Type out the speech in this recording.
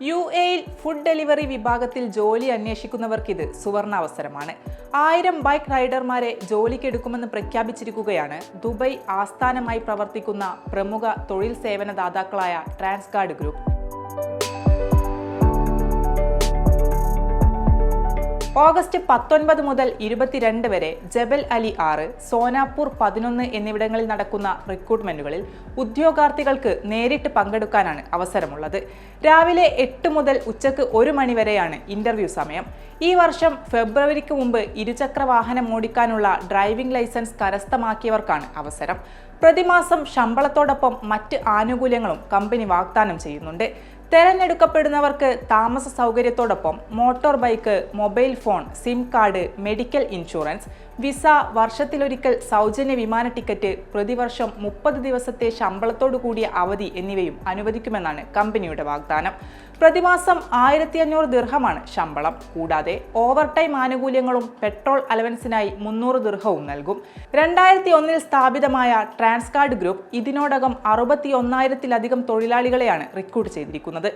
U എയിൽ food delivery വിഭാഗത്തിൽ ജോലി അന്വേഷിക്കുന്നവർക്കിത് സുവർണാവസരമാണ്. ആയിരം ബൈക്ക് റൈഡർമാരെ ജോലിക്കെടുക്കുമെന്ന് പ്രഖ്യാപിച്ചിരിക്കുകയാണ് ദുബൈ ആസ്ഥാനമായി പ്രവർത്തിക്കുന്ന പ്രമുഖ തൊഴിൽ സേവന ദാതാക്കളായ ട്രാൻസ്കാർഡ് ഗ്രൂപ്പ്. ഓഗസ്റ്റ് പത്തൊൻപത് മുതൽ ഇരുപത്തിരണ്ട് വരെ ജബൽ അലി ആറ് സോനാപൂർ പതിനൊന്ന് എന്നിവിടങ്ങളിൽ നടക്കുന്ന റിക്രൂട്ട്മെന്റുകളിൽ ഉദ്യോഗാർത്ഥികൾക്ക് നേരിട്ട് പങ്കെടുക്കാനാണ് അവസരമുള്ളത്. രാവിലെ എട്ട് മുതൽ ഉച്ചയ്ക്ക് ഒരു മണിവരെയാണ് ഇന്റർവ്യൂ സമയം. ഈ വർഷം ഫെബ്രുവരിക്ക് മുമ്പ് ഇരുചക്ര വാഹനം ഓടിക്കാനുള്ള ഡ്രൈവിംഗ് ലൈസൻസ് കരസ്ഥമാക്കിയവർക്കാണ് അവസരം. പ്രതിമാസം ശമ്പളത്തോടൊപ്പം മറ്റ് ആനുകൂല്യങ്ങളും കമ്പനി വാഗ്ദാനം ചെയ്യുന്നുണ്ട്. തെരഞ്ഞെടുക്കപ്പെടുന്നവർക്ക് താമസ സൗകര്യത്തോടൊപ്പം motor bike mobile phone SIM card medical insurance visa വർഷത്തിലൊരിക്കൽ സൗജന്യ വിമാന ടിക്കറ്റ് പ്രതിവർഷം മുപ്പത് ദിവസത്തെ ശമ്പളത്തോടു കൂടിയ അവധി എന്നിവയും അനുവദിക്കുമെന്നാണ് കമ്പനിയുടെ വാഗ്ദാനം. പ്രതിമാസം ആയിരത്തി അഞ്ഞൂറ് ദീർഘമാണ് ശമ്പളം. കൂടാതെ ഓവർ ടൈം ആനുകൂല്യങ്ങളും പെട്രോൾ അലവൻസിനായി മുന്നൂറ് ദീർഘവും നൽകും. രണ്ടായിരത്തി ഒന്നിൽ സ്ഥാപിതമായ ട്രാൻസ്കാർഡ് ഗ്രൂപ്പ് ഇതിനോടകം അറുപത്തി ഒന്നായിരത്തിലധികം തൊഴിലാളികളെയാണ് റിക്രൂട്ട് ചെയ്തിരിക്കുന്നത്.